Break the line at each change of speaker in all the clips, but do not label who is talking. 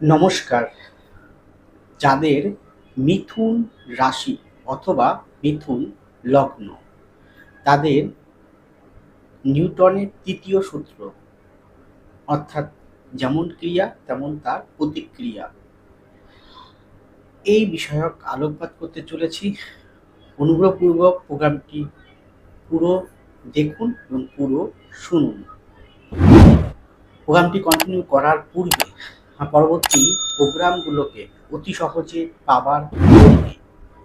নমস্কার। যাদের মিথুন রাশি অথবা মিথুন লগ্ন, তাদের নিউটনের তৃতীয় সূত্র, অর্থাৎ যেমন ক্রিয়া তেমন তার প্রতিক্রিয়া। এই বিষয়ক আলোকপাত করতে চলেছি। অনুগ্রহপূর্বক প্রোগ্রামটি পুরো দেখুন এবং পুরো শুনুন। প্রোগ্রামটি কন্টিনিউ করার পূর্বে পরবর্তী প্রোগ্রামগুলোকে অতি সহজে পাবার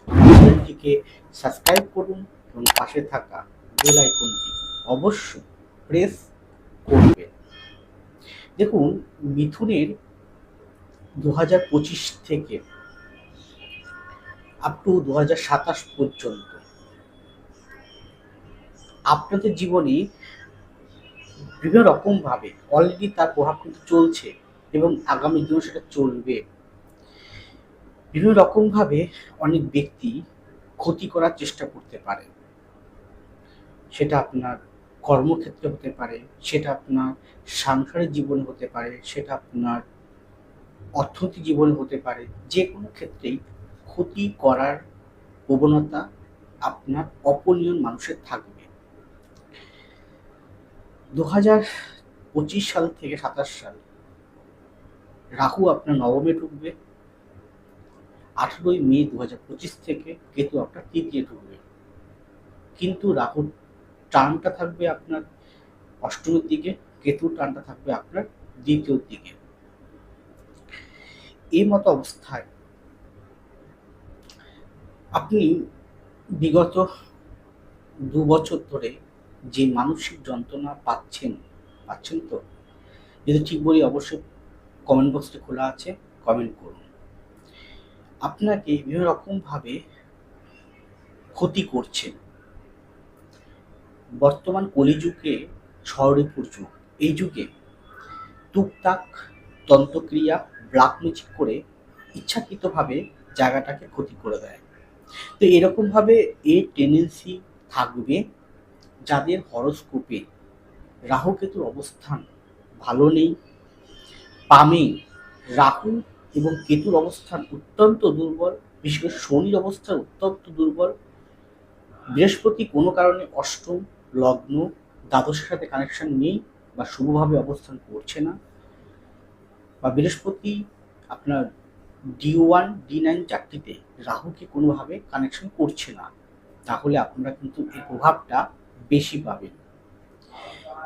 চ্যানেলটিকে সাবস্ক্রাইব করুন এবং পাশে থাকা বেল আইকনটি অবশ্যই প্রেস করবেন। দেখুন, মিথুনের দু হাজার পঁচিশ থেকে আপ টু দু হাজার সাতাশ পর্যন্ত আপনাদের জীবনে বিভিন্ন রকমভাবে অলরেডি তার প্রভাব কিন্তু চলছে। এবং আগামী দিনেও সেটা চলবে। বিভিন্ন রকমভাবে অনেক ব্যক্তি ক্ষতি করার চেষ্টা করতে পারে। সেটা আপনার কর্মক্ষেত্রে হতে পারে, সেটা আপনার সাংসারিক জীবনে হতে পারে, সেটা আপনার অর্থনৈতিক জীবনে হতে পারে, যে কোনো ক্ষেত্রেই ক্ষতি করার প্রবণতা আপনার অপনিয়ন মানুষের থাকবে। দু হাজার পঁচিশ সাল থেকে সাতাশ সাল রাহু আপনার নবমে ঢুকবে। আঠেরোই মে দু থেকে কেতু আপনার তৃতীয় ঢুকবে। কিন্তু রাহুর টানটা থাকবে আপনার অষ্টমের দিকে, কেতুর টানটা থাকবে আপনার দ্বিতীয় দিকে। এই মতো অবস্থায় আপনি বিগত দু বছর ধরে যে মানসিক যন্ত্রণা পাচ্ছেন পাচ্ছেন তো? যদি ঠিক বলি, অবশ্যই কমেন্ট বক্সটি খোলা আছে কমেন্ট করুন। আপনাকে বিভিন্ন রকমভাবে ক্ষতি করছেন। বর্তমান কলিযুগে ষড়রিপুর যুগ, এই যুগে টুকটাক তন্ত্রক্রিয়া ব্ল্যাক ম্যাজিক করে ইচ্ছাকৃতভাবে জায়গাটাকে ক্ষতি করে দেয়। তো এরকমভাবে এই টেন্ডেন্সি থাকবে, যাদের হরস্কোপে রাহু কেতুর অবস্থান ভালো নেই পামে রাহু এবং কেতুর অবস্থান অত্যন্ত দুর্বল, বিশেষ করে শনির অবস্থান অত্যন্ত দুর্বল। বৃহস্পতি কোনো কারণে অষ্টম, লগ্ন, দ্বাদশের সাথে কানেকশন নেই বা শুভভাবে অবস্থান করছে না। বা বৃহস্পতি আপনার ডি ওয়ান ডি নাইন চারটিতে রাহুকে কোনোভাবে কানেকশন করছে না। তাহলে আপনারা কিন্তু এই প্রভাবটা বেশি পাবেন।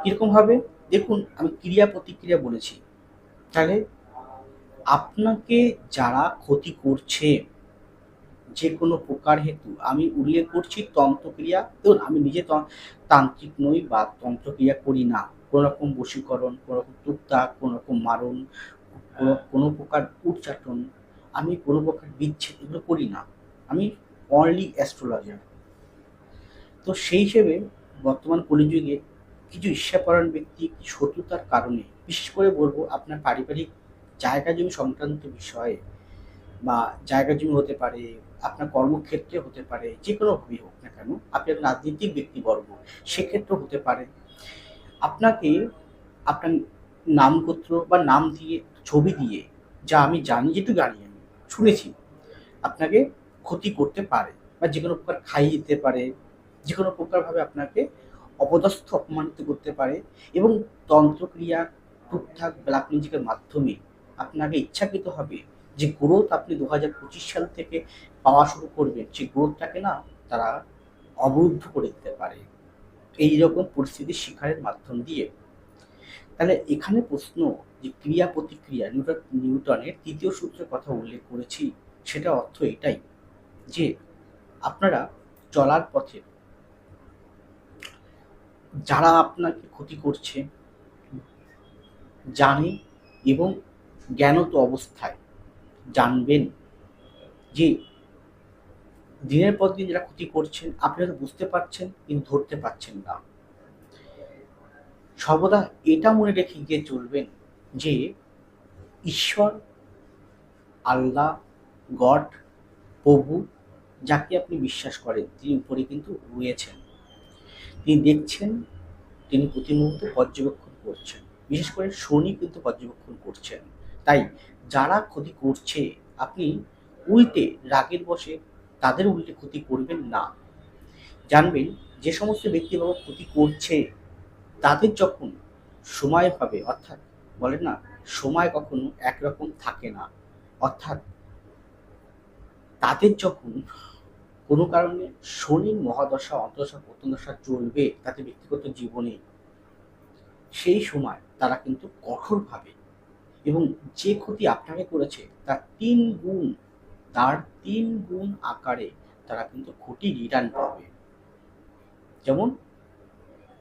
কীরকমভাবে? দেখুন, আমি ক্রিয়া প্রতিক্রিয়া বলেছি। তাহলে আপনাকে যারা ক্ষতি করছে, যে কোনো প্রকার হেতু, আমি উল্লেখ করছি তন্ত্রক্রিয়া। দেখুন, আমি নিজে তান্ত্রিক নই বা তন্ত্রক্রিয়া করি না। কোনো রকম বশীকরণ কোনো রকম টুকটাক কোনো রকম মারণ, কোনো প্রকার উচ্চাটন, আমি কোনো প্রকার বিচ্ছেদ এগুলো করি না। আমি অনলি অ্যাস্ট্রোলজার তো সেই হিসেবে বর্তমান কলিযুগে কিছু ঈর্ষাপরায়ণ ব্যক্তি শত্রুতার কারণে, বিশেষ করে বলব আপনার পারিবারিক জায়গা জমি সংক্রান্ত বিষয়ে বা জায়গা জমি হতে পারে, আপনার কর্মক্ষেত্রে হতে পারে, যে কোনোভাবেই হোক না কেন আপনার রাজনৈতিক ব্যক্তিবর্গ, সেক্ষেত্রেও হতে পারে। আপনাকে আপনার নামগোত্র বা নাম দিয়ে, ছবি দিয়ে, যা আমি জানি, যেটুকু জানি আমি, শুনেছি, আপনাকে ক্ষতি করতে পারে বা যে কোনো প্রকার খাইয়ে দিতে পারে যে কোনো প্রকারভাবে আপনাকে অপদস্থ অপমানিত করতে পারে এবং তন্ত্রক্রিয়া, টুকটাক ব্ল্যাক মিউজিকের মাধ্যমে আপনাকে ইচ্ছাকৃত হবে যে গ্রোথ আপনি দু হাজার পঁচিশ সাল থেকে পাওয়া শুরু করবেন। সেই গ্রোথটাকে না তারা অবরুদ্ধ করে দিতে পারে। এই রকম পরিস্থিতির শিকারের মাধ্যম দিয়ে। তাহলে এখানে প্রশ্ন যে ক্রিয়া প্রতিক্রিয়া, নিউটন নিউটনের তৃতীয় সূত্রের কথা উল্লেখ করেছি সেটা অর্থ এটাই যে আপনারা চলার পথে যারা আপনাকে ক্ষতি করছে, জানে এবং জ্ঞানত অবস্থায় জানবেন যে দিনের পর দিন যারা ক্ষতি করছেন আপনি হয়তো বুঝতে পারছেন কিন্তু ধরতে পারছেন না। সর্বদা এটা মনে রেখে গিয়ে চলবেন যে ঈশ্বর, আল্লাহ, গড, প্রভু, যাকে আপনি বিশ্বাস করেন, তিনি উপরে কিন্তু রয়েছেন। তিনি দেখছেন, তিনি প্রতি মুহূর্তে পর্যবেক্ষণ করছেন। বিশেষ করে শনি কিন্তু পর্যবেক্ষণ করছেন। তাই যারা ক্ষতি করছে, আপনি উল্টে রাগের বসে তাদের উল্টে ক্ষতি করবেন না। জানবেন, যে সমস্ত ব্যক্তি বাবা ক্ষতি করছে, তাদের যখন সময় হবে, অর্থাৎ বলেন না, সময় কখনো একরকম থাকে না। অর্থাৎ তাদের যখন কোনো কারণে শনির মহাদশা, অন্তদশা, প্রত্যদশা চলবে তাতে ব্যক্তিগত জীবনে। সেই সময় তারা কিন্তু কঠোরভাবে এবং যে ক্ষতি আপনাকে করেছে, তার তিন গুণ, তার তিন গুণ আকারে তারা কিন্তু ক্ষতি রিটার্ন পাবে। যেমন,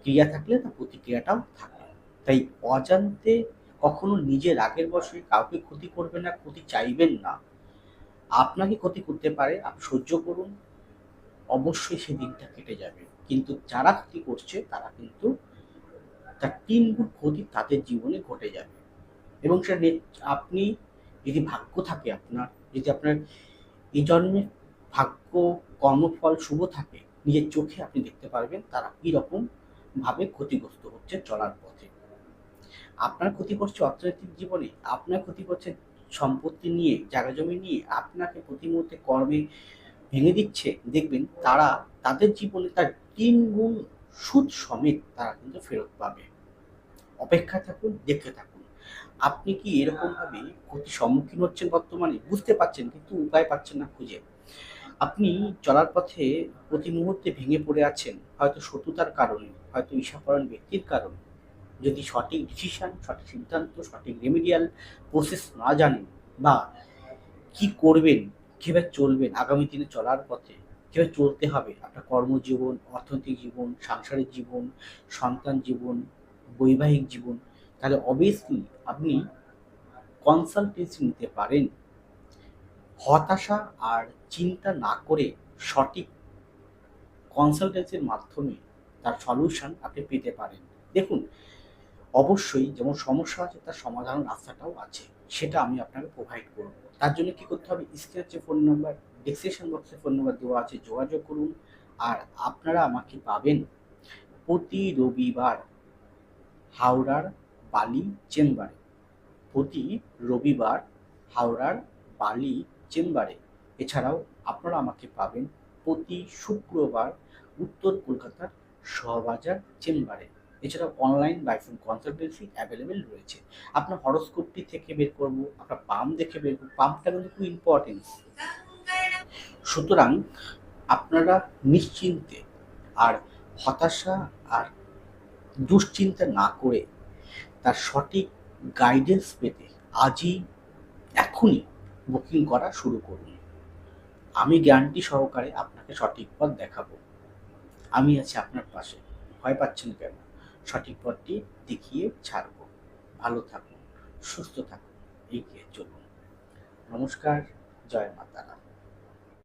ক্রিয়া থাকলে তার প্রতিক্রিয়াটাও থাকে তাই অজান্তে কখনো নিজের আগের বসে কাউকে ক্ষতি করবেন না, ক্ষতি চাইবেন না। আপনাকে ক্ষতি করতে পারে, আপনি সহ্য করুন অবশ্যই সেই দিনটা কেটে যাবে। কিন্তু যারা ক্ষতি করছে, তারা কিন্তু তার তিন গুণ ক্ষতি তাদের জীবনে ঘটে যাবে। এবং সেটা আপনি যদি ভাগ্য থাকে আপনার, যদি আপনার এই জন্মে ভাগ্য, কর্মফল শুভ থাকে, নিজের চোখে আপনি দেখতে পারবেন তারা কীরকম ভাবে ক্ষতিগ্রস্ত হচ্ছে চলার পথে। আপনার ক্ষতি করছে অর্থনৈতিক জীবনে, আপনার ক্ষতি করছে সম্পত্তি নিয়ে জায়গা জমি নিয়ে, আপনাকে প্রতি মুহূর্তে কর্মে ভেঙে দিচ্ছে, দেখবেন তারা তাদের জীবনে তার তিন গুণ সুদ সমেত তারা কিন্তু ফেরত পাবে। অপেক্ষা থাকুন, দেখতে থাকুন। আপনি কি এরকমভাবে ক্ষতির সম্মুখীন হচ্ছেন বর্তমানে? বুঝতে পারছেন, কিন্তু উপায় পাচ্ছেন না খুঁজে। আপনি চলার পথে প্রতি মুহূর্তে ভেঙে পড়ে আছেন, হয়তো শত্রুতার কারণে, হয়তো ঈশাপরায়ণ ব্যক্তির কারণে। যদি সঠিক ডিসিশন সঠিক সিদ্ধান্ত, সঠিক রেমিডিয়াল প্রসেস না জানেন বা কি করবেন কীভাবে চলবেন আগামী দিনে চলার পথে? কীভাবে চলতে হবে? আপনার কর্মজীবন, অর্থনৈতিক জীবন, সাংসারিক জীবন, সন্তান জীবন, বৈবাহিক জীবন, তাহলে অবভিয়াসলি আপনি কনসালটেন্সি নিতে পারেন। হতাশা আর চিন্তা না করে সঠিক কনসালটেন্সির মাধ্যমে তার সলিউশন আপনি পেতে পারেন। দেখুন, অবশ্যই যেমন সমস্যা আছে তার সমাধান রাস্তাটাও আছে, সেটা আমি আপনাকে প্রোভাইড করব। তার জন্য কি করতে হবে? স্ক্রিনের যে ফোন নাম্বার ডিসক্রিপশন বক্সে ফোন নাম্বার দেওয়া আছে, যোগাযোগ করুন। আর আপনারা আমাকে পাবেন প্রতি রবিবার হাওড়ার বালি চেম্বারে। প্রতি রবিবার হাওড়ার বালি চেম্বারে। এছাড়াও আপনারা আমাকে পাবেন প্রতি শুক্রবার উত্তর কলকাতার শহবাজার চেম্বারে। এছাড়াও অনলাইন বাইফোন কনসালটেন্সি অ্যাভেলেবেল রয়েছে। আপনার হরস্কোপটি থেকে বের করব, আপনার পাম্প দেখে বের করব পাম্পটা কিন্তু খুব ইম্পর্টেন্স সুতরাং আপনারা নিশ্চিন্তে আর হতাশা আর দুশ্চিন্তা না করে তার সঠিক গাইডেন্স পেতে আজই এখনই বুকিং করা শুরু করুন। আমি গ্যারান্টি সহকারে আপনাকে সঠিক পথ দেখাবো। আমি আছি আপনার পাশে। ভয় পাচ্ছেন কেন? সঠিক পথটি দেখিয়ে ছাড়ব। ভালো থাকুন সুস্থ থাকুন এগিয়ে চলুন। নমস্কার জয় মাতারা।